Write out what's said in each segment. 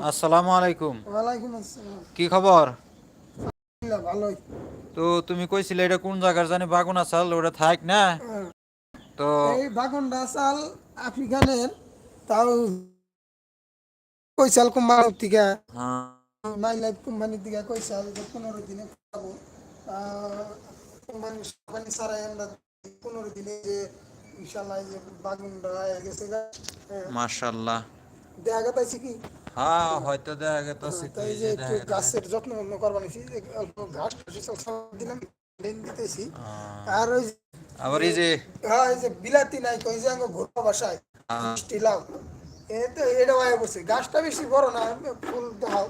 আসসালামু আলাইকুম। ওয়ালাইকুম আসসালাম। কি খবর? ভালোই। তো তুমি কইছিলে এটা কোন জায়গার জানি বাগুন আসাল ওটা থাক না? হ্যাঁ। তো এই বাগনটা চাল আফ্রিকানের তাও কইসাল কোম্পানির থেকে হ্যাঁ, মাই লাইফ কোম্পানির থেকে কইসাল পনেরো দিনে পাবো। কোম্পানি কোম্পানি ছাড়াই আমরা পনেরো দিনে যে ইনশাল্লাহ যে বাগুনটা গেছে। হ্যাঁ, মাশাআল্লাহ। দেখা গেছে কি? হ্যাঁ হয়তো দেখা গেছে তাই যে একটু গাছের যত্ন যত্ন করবার নিছি অল্প ঘাস টাস সব সব দিলাম লেন দিতেছি। আর ওই আবার এই যে হ্যাঁ এই যে বিলাতি নাই কই যে আঙ্গ বাসায় হ্যাঁ। মিষ্টি লাউ। এ তো এটা হয়ে পড়ছে। গাছটা বেশি বড় না ফুল দেখাও।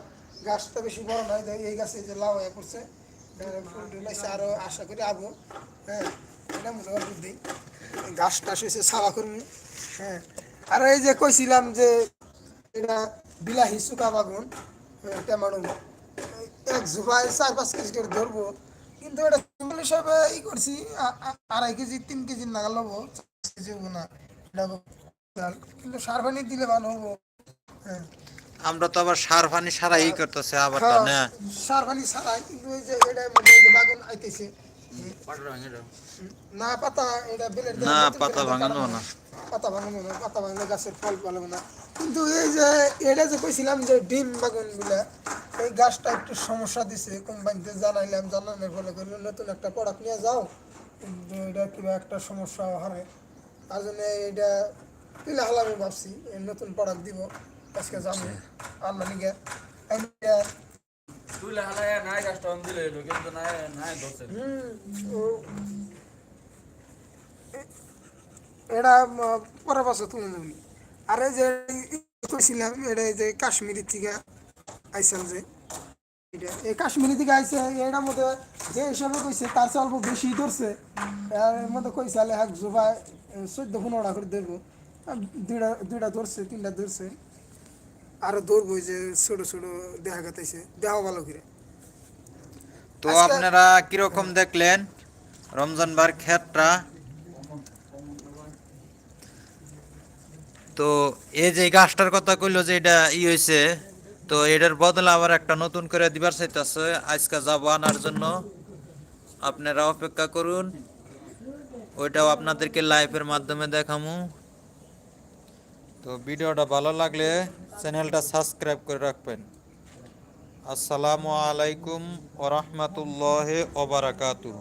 গাছটা বেশি বড় না এই গাছে যে লাউ হয়ে পড়ছে ফুল ঢুলাইছে আরও আশা করি আবো। হ্যাঁ এটা হয় বুদ্ধি। গাছ টাছ হয়েছে ছাওয়া করব হ্যাঁ আর এই যে কইছিলাম যে এটা বিলাহি শুকা বাগুন টেমাড়ো এক ঝুবাই চার পাঁচ কেজি করে ধরবো কিন্তু এটা সিম্পল হিসাবে ই করছি আড়াই কেজি তিন কেজি হব চার কেজি হব না এটা। কিন্তু সার পানি দিলে ভালো হব হ্যাঁ। আমরা তো আবার সার পানি সারাই করতেছে আবার তা না? হ্যাঁ, সার পানি ছাড়াই কিন্তু এই যে এটার মধ্যে বাগুন আইতেছে না পাতা এটা বেলের না পাতা ভাঙানো না। পাতা ভাঙানো না পাতা ভাঙলে গাছের ফল ভালো না। কিন্তু এই যে এটা যে কইছিলাম যে ডিম বাগানগুলা এই গাছটা একটু সমস্যা দিছে কোম্পানিতে জানাইলাম জানানোর ফলে করল নতুন একটা প্রোডাক্ট নিয়ে যাও। কিন্তু এটা কিবা একটা সমস্যা হয়। তার জন্য এটা পিলা হালামি ভাবছি এই নতুন প্রোডাক্ট দিব আজকে যাব আল্লাহ নিগে। এইটা, তুই হালায় নাই গাছটা আমি দিলে কিন্তু নাই নাই ধরছে। হুম, এটা পরের বছর তুলে নেবি। আর এই যে কইছিলাম এটা এই যে কাশ্মীরি থেকে আইসাল যে এটা এই কাশ্মীরি থেকে আইসে এটার মধ্যে যে হিসাবে কইছে তার চেয়ে অল্প বেশি ধরছে। এর মধ্যে কইছে আলে হাক জোবা চোদ্দ পনেরোটা করে ধরবো। দুইটা দুইটা ধরছে তিনটা ধরছে। আরও ধরবো এই যে ছোট ছোট দেখা গেতেছে দেহ ভালো করে। তো আপনারা কীরকম দেখলেন? রমজান বার ক্ষেতটা তো এই যে গাছটার কথা কইলো যে এটা ই হয়েছে তো এটার বদলে আবার একটা নতুন করে দিবার চাইতেছে। আজকে যাব আনার জন্য। আপনারা অপেক্ষা করুন। ওইটাও আপনাদেরকে লাইভের মাধ্যমে দেখামু। তো ভিডিওটা ভালো লাগলে চ্যানেলটা সাবস্ক্রাইব করে রাখবেন। আসসালামু আলাইকুম ওরহমতুল্লাহ ওবারাকাতুহ